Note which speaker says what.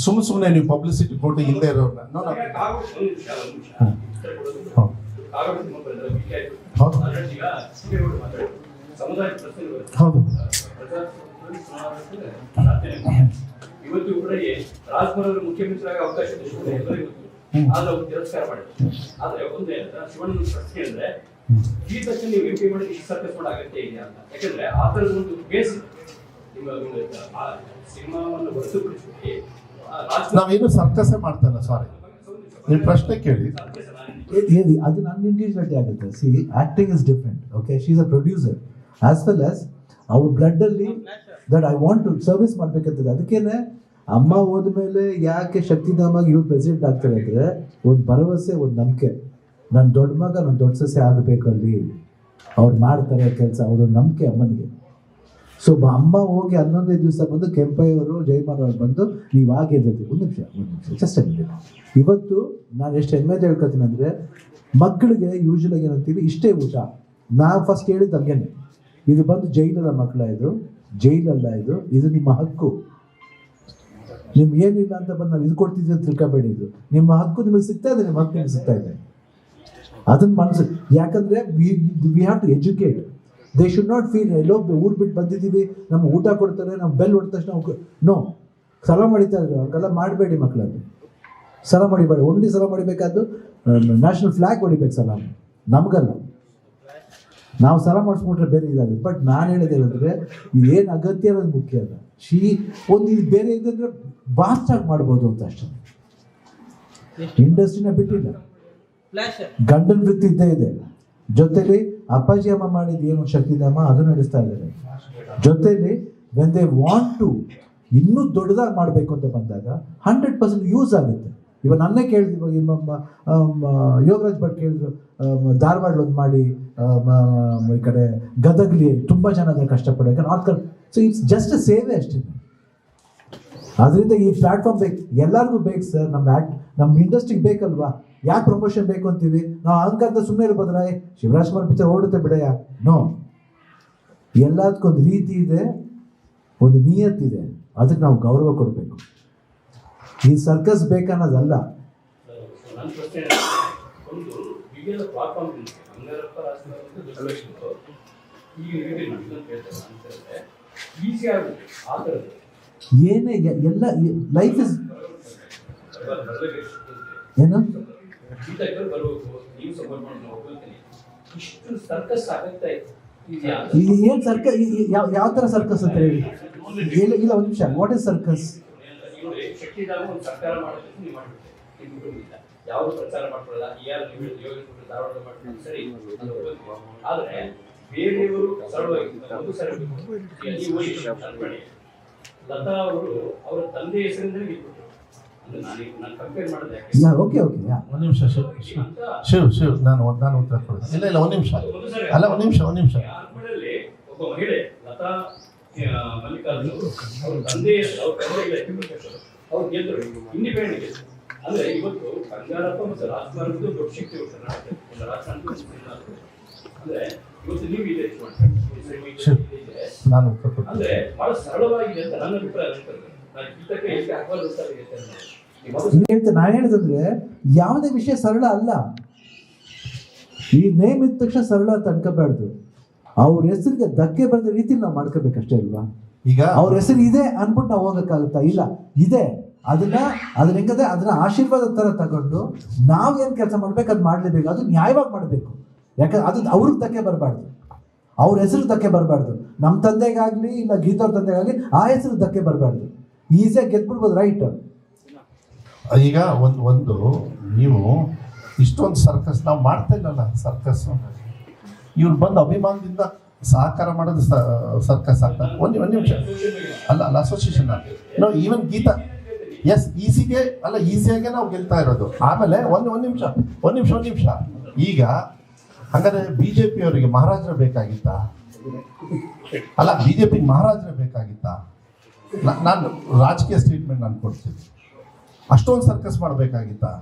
Speaker 1: ಸುಮ್ ಸುಮ್ಮನೆ ನೀವು ಪಬ್ಲಿಸಿಟಿ ಕೊಟ್ಟು ಇಲ್ಲದೆ ಇರೋರನ್ನ. ಹೌದು. ಹೌದು.
Speaker 2: ಇವತ್ತು ಕೂಡ ರಾಜ್ಕುಮಾರ್ ಅವರು ಮುಖ್ಯಮಂತ್ರಿಯಾಗಿ ಅವಕಾಶ. ಆದ್ರೆ ಅವ್ರು ತಿರಸ್ಕಾರ ಆದ್ರೆ ಒಂದೇ ಶಿವಣ್ಣನ ಪ್ರಶ್ನೆ ಅಂದ್ರೆ ಈ ತಕ್ಷಣ ನೀವು ಎಂ ಪಿ ಮಾಡಿ ಇಷ್ಟು ಸರ್ಕಸ್ ಮಾಡೋ ಅಗತ್ಯ ಇದೆಯಾ ಅಂತ. ಯಾಕಂದ್ರೆ ಆ ಒಂದು. ನಿಮ್ಮ ಸಿನಿಮಾವನ್ನು ಹೊರತುಪಡಿಸಿ
Speaker 1: ನಾವೇನು ಸರ್ಕಸೇ ಮಾಡ್ತಲ್ಲ ಸಾರಿ ನೀವು ಪ್ರಶ್ನೆ ಕೇಳಿ.
Speaker 3: ಹೇಳಿ ಅದು ನನ್ನ ಇಂಡಿವಿಜುವಾಲಿಟಿ ಆಗುತ್ತೆ. See acting is different okay she is a producer as well as ಅವ್ರ ಬ್ಲಡ್ಡಲ್ಲಿ that I want to service ಮಾಡ್ಬೇಕಂತದೆ. ಅದಕ್ಕೇನೆ, ಅಮ್ಮ ಹೋದ್ಮೇಲೆ ಯಾಕೆ ಶಕ್ತಿಧಾಮಾಗಿ ಇವ್ರು ಪ್ರೆಸಿಡೆಂಟ್ ಆಗ್ತಾರೆ ಅಂದ್ರೆ, ಒಂದು ಭರವಸೆ, ಒಂದು ನಂಬಿಕೆ. ನನ್ನ ದೊಡ್ಡ ಮಗ ನನ್ನ ದೊಡ್ಡ ಸಸ್ಯ ಆಗಬೇಕು ಅಲ್ಲಿ ಅವ್ರು ಮಾಡ್ತಾರೆ ಕೆಲಸ, ಅವ್ರೊಂದು ನಂಬಿಕೆ ಅಮ್ಮನಿಗೆ. ಸೊ ಅಮ್ಮ ಹೋಗಿ ಹನ್ನೊಂದೇ ದಿವಸ ಬಂದು ಕೆಂಪಯ್ಯವರು ಜಯಮಾನ್ ಅವರು ಬಂದು, ನೀವು ಹಾಗೆ ಒಂದು ನಿಮಿಷ ಒಂದು ನಿಮಿಷ ಜಸ್ಟ್ ಇವತ್ತು ನಾನು ಎಷ್ಟು ಹೆಮ್ಮೆ ಹೇಳ್ಕೊತೀನಿ ಅಂದರೆ ಮಕ್ಕಳಿಗೆ ಯೂಶಲ್ ಆಗಿ ಏನಂತೀವಿ, ಇಷ್ಟೇ ಊಟ. ನಾವು ಫಸ್ಟ್ ಹೇಳಿದ್ದು ಹಂಗೇನೆ. ಇದು ಬಂದು ಜೈಲಲ್ಲ ಮಕ್ಕಳ ಇದು, ಜೈಲಲ್ಲ ಇದು ಇದು ನಿಮ್ಮ ಹಕ್ಕು. ನಿಮ್ಗೆ ಏನಿಲ್ಲ ಅಂತ ಬಂದು ನಾವು ಇದು ಕೊಡ್ತಿದ್ದೀವಿ ಅಂತ ತಿಳ್ಕೊಬೇಡಿ ಇದು. ನಿಮ್ಮ ಹಕ್ಕು ನಿಮಗೆ ಸಿಗ್ತಾ ಇದೆ, ನಿಮ್ಮ ಹಕ್ಕು ನಿಮಗೆ ಸಿಗ್ತಾ ಇದೆ. ಅದನ್ನ ಮನಸ್ಸು ಯಾಕಂದ್ರೆ we have to educate they should not feel ಎಲ್ಲೋ ಊರು ಬಿಟ್ಟು ಬಂದಿದ್ದೀವಿ ನಮ್ಗೆ ಊಟ ಕೊಡ್ತಾರೆ ನಮ್ಮ ಬೆಲ್ ಹೊಡೆದ ತಕ್ಷಣ ನೋ ಸಲ ಮಾಡಿತಾ ಇದ್ರು ಅವ್ರಿಗೆಲ್ಲ ಮಾಡಬೇಡಿ ಮಕ್ಕಳಲ್ಲಿ ಸಲ ಮಾಡಿಬೇಡಿ ಓನ್ಲಿ ಸಲ ಮಾಡಬೇಕಾದ್ದು ನ್ಯಾಷನಲ್ ಫ್ಲಾಗ್ ಹೊಡಿಬೇಕು ಸಲ. ನಮಗಲ್ಲ. ನಾವು ಸಲ ಮಾಡಿಸ್ಕೊಂಡ್ರೆ ಬೇರೆ ಇದಾಗುತ್ತೆ. ಬಟ್ ನಾನು ಹೇಳೋದೇನಂದರೆ ಇದೇನು ಅಗತ್ಯ ಅನ್ನೋದು ಮುಖ್ಯ ಅಲ್ಲ. ಶೀ ಒಂದು ಇದು ಬೇರೆ ಇದ್ದಂದ್ರೆ ಬಾಸ್ಟ್ ಆಗಿ ಮಾಡ್ಬೋದು ಅಂತ ಅಷ್ಟೇ. ಇಂಡಸ್ಟ್ರಿನ ಬಿಟ್ಟಿಲ್ಲ. ಗಂಡನ ವೃತ್ತಿ ಇದ್ದೇ ಇದೆ. ಜೊತೆಲಿ ಅಪ್ಪಾಜಿ ಅಮ್ಮ ಮಾಡಿದ ಏನು ಶಕ್ತಿಧಾಮ ಅದು ನಡೆಸ್ತಾ ಇದ್ದಾರೆ. ಜೊತೆಲಿ ವೆನ್ ದೇ ವಾಂಟ್ ಟು ಇನ್ನೂ ದೊಡ್ಡದಾಗಿ ಮಾಡಬೇಕು ಅಂತ ಬಂದಾಗ ಹಂಡ್ರೆಡ್ ಪರ್ಸೆಂಟ್ ಯೂಸ್ ಆಗುತ್ತೆ. ಇವಾಗ ನನ್ನೇ ಕೇಳಿದ್ರು, ಇವಾಗ ಯೋಗರಾಜ್ ಭಟ್ ಕೇಳಿದ್ರು ಧಾರವಾಡ ಒಂದು ಮಾಡಿ ಈ ಕಡೆ ಗದಗ್ಲಿ ತುಂಬ ಜನ ಅದನ್ನು ಕಷ್ಟಪಡೋ ನಾರ್ತ್ ಕರ್ ಸೊ ಇಟ್ಸ್ ಜಸ್ಟ್ ಸೇವೆ ಅಷ್ಟೇ. ಅದರಿಂದ ಈ ಪ್ಲಾಟ್ಫಾರ್ಮ್ ಬೇಕು ಎಲ್ಲರಿಗೂ ಬೇಕು ಸರ್ ನಮ್ಮ ಆ್ಯಕ್ಟ್ ನಮ್ಮ ಇಂಡಸ್ಟ್ರಿಗೆ ಬೇಕಲ್ವಾ? ಯಾಕೆ ಪ್ರಮೋಷನ್ ಬೇಕು ಅಂತೀವಿ? ನಾವು ಅಹಂಕಾರದ ಸುಮ್ಮನೆ ಇರ್ಬೋದ್ರ ಏ, ಶಿವರಾಜ್ ಕುಮಾರ್ ಪಿಕ್ಚರ್ ಓಡುತ್ತೆ ಬಿಡಯ್ಯ. ನೋ ಎಲ್ಲದಕ್ಕೊಂದು ರೀತಿ ಇದೆ ಒಂದು ನಿಯತ್ತಿದೆ ಅದಕ್ಕೆ ನಾವು ಗೌರವ ಕೊಡಬೇಕು. ಈ ಸರ್ಕಸ್ ಬೇಕನ್ನೋದಲ್ಲ ಏನೇ ಎಲ್ಲ ಲೈಫ್ ಇಸ್ ಏನು?
Speaker 2: ಬರಬೇಕು. ನೀವು ಸಪೋರ್ಟ್ ಇಷ್ಟು ಸರ್ಕಸ್ ಆಗುತ್ತಾ
Speaker 3: ಇತ್ತು ಏನು ಸರ್ಕಸ್ ಯಾವ ಯಾವ ಥರ ಸರ್ಕಸ್ ಅಂತ ಹೇಳಿ. ಇಲ್ಲ ಇಲ್ಲ ಒಂದು ನಿಮಿಷ. ವಾಟ್ ಇಸ್ ಸರ್ಕಸ್
Speaker 2: ಯಾರು ಪ್ರಚಾರ ಮಾಡ್ಕೊಳ್ಳಲ್ಲ. ಯಾರು ನೀವು ಯೋಗ ಧಾರವಾಡ ಸರಿ. ಆದ್ರೆ ಬೇರೆಯವರು ಸರಳವಾಗಿ ಒಂದು ಸರಿ ಈಗ ನೀವು ಲತಾ ಅವರು ಅವರ ತಂದೆ ಹೆಸರಿಂದ ಗೆದ್ಬಿಟ್ರು. ಯಾಕೆ
Speaker 3: ಓಕೆ ಓಕೆ
Speaker 1: ಒಂದು ನಿಮಿಷ ಶಿವ್ ಶಿವ್ ಶಿವ್ ಶಿವ್ ನಾನು ನಾನು ಉತ್ತರ ಕೊಡ್ತೀನಿ. ಇಲ್ಲ ಇಲ್ಲ ಒಂದು ನಿಮಿಷ. ಅಲ್ಲ ಒಂದು ನಿಮಿಷ ಒಂದು ನಿಮಿಷ.
Speaker 2: ಅಂದ್ರೆ ಇವತ್ತು ಬಂಗಾರಪ್ಪ ಮತ್ತು ದೊಡ್ಡ ಶಕ್ತಿ. ಒಂದು ಅಂದ್ರೆ ಇವತ್ತು ನೀವು ಇದೆ ಅಂದ್ರೆ ಬಹಳ ಸರಳವಾಗಿದೆ ಅಂತ ನನ್ನ ಅಭಿಪ್ರಾಯ. ಅನ್ಸುತ್ತೆ ನಾನು ಹೇಳಿದ್ರೆ
Speaker 3: ನಾನು ಹೇಳಿದಂದ್ರೆ ಯಾವುದೇ ವಿಷಯ ಸರಳ ಅಲ್ಲ. ಈ ನೇಮ್ ಇದ್ದ ತಕ್ಷಣ ಸರಳ ಅಂತ ಅನ್ಕೋಬಾರ್ದು. ಅವ್ರ ಹೆಸರಿಗೆ ಧಕ್ಕೆ ಬರೆದ ರೀತಿ ನಾವು ಮಾಡ್ಕೋಬೇಕಷ್ಟೇ ಅಲ್ವಾ?
Speaker 1: ಈಗ
Speaker 3: ಅವ್ರ ಹೆಸರು ಇದೆ ಅನ್ಬಿಟ್ಟು ನಾವು ಹೋಗಕ್ಕಾಗುತ್ತಾ? ಇಲ್ಲ ಇದೆ. ಅದನ್ನ ಅದನ್ನ ಹೆಂಗದೆ ಅದನ್ನ ಆಶೀರ್ವಾದ ತರ ತಗೊಂಡು ನಾವ್ ಏನ್ ಕೆಲಸ ಮಾಡ್ಬೇಕು ಅದು ಮಾಡ್ಲೇಬೇಕು. ಅದು ನ್ಯಾಯವಾಗಿ ಮಾಡ್ಬೇಕು. ಯಾಕಂದ್ರೆ ಅದು ಅವ್ರಿಗೆ ಧಕ್ಕೆ ಬರಬಾರ್ದು. ಅವ್ರ ಹೆಸರು ಧಕ್ಕೆ ಬರಬಾರ್ದು. ನಮ್ಮ ತಂದೆಗಾಗ್ಲಿ ಇಲ್ಲ ಗೀತವ್ರ ತಂದೆಗಾಗ್ಲಿ ಆ ಹೆಸರು ಧಕ್ಕೆ ಬರಬಾರ್ದು. ಈಸಿಯಾಗಿ ಗೆದ್ಬಿಡ್ಬೋದು ರೈಟ್
Speaker 1: ಈಗ ಒಂದು ಒಂದು, ನೀವು ಇಷ್ಟೊಂದು ಸರ್ಕಸ್ ನಾವು ಮಾಡ್ತಾ ಇಲ್ಲಲ್ಲ ಸರ್ಕಸ್ ಇವ್ರು ಬಂದು ಅಭಿಮಾನದಿಂದ ಸಹಕಾರ ಮಾಡೋದು ಸರ್ಕಸ್ ಆಗ್ತಾ ಒಂದು ಒಂದು ನಿಮಿಷ. ಅಲ್ಲ ಅಲ್ಲ association no. Even Geeta. Yes ಈಸಿಗೆ, ಅಲ್ಲ, ಈಸಿಯಾಗೆ ನಾವು ಗೆಲ್ತಾ ಇರೋದು. ಆಮೇಲೆ ಒಂದು ಒಂದು ನಿಮಿಷ ಒಂದು ನಿಮಿಷ ಒಂದು ನಿಮಿಷ. ಈಗ ಹಾಗಾದ್ರೆ ಬಿ ಜೆ ಅವರಿಗೆ ಮಹಾರಾಜರ ಬೇಕಾಗಿತ್ತಾ? ಅಲ್ಲ ಬಿ ಜೆ ಪಿ ಮಹಾರಾಜರ ಬೇಕಾಗಿತ್ತಾ? ನಾನು ರಾಜಕೀಯ ಸ್ಟೇಟ್ಮೆಂಟ್ ನಾನು ಕೊಡ್ತೀನಿ. ಅಷ್ಟೊಂದು ಸರ್ಕಸ್ ಮಾಡಬೇಕಾಗಿತ್ತಾ?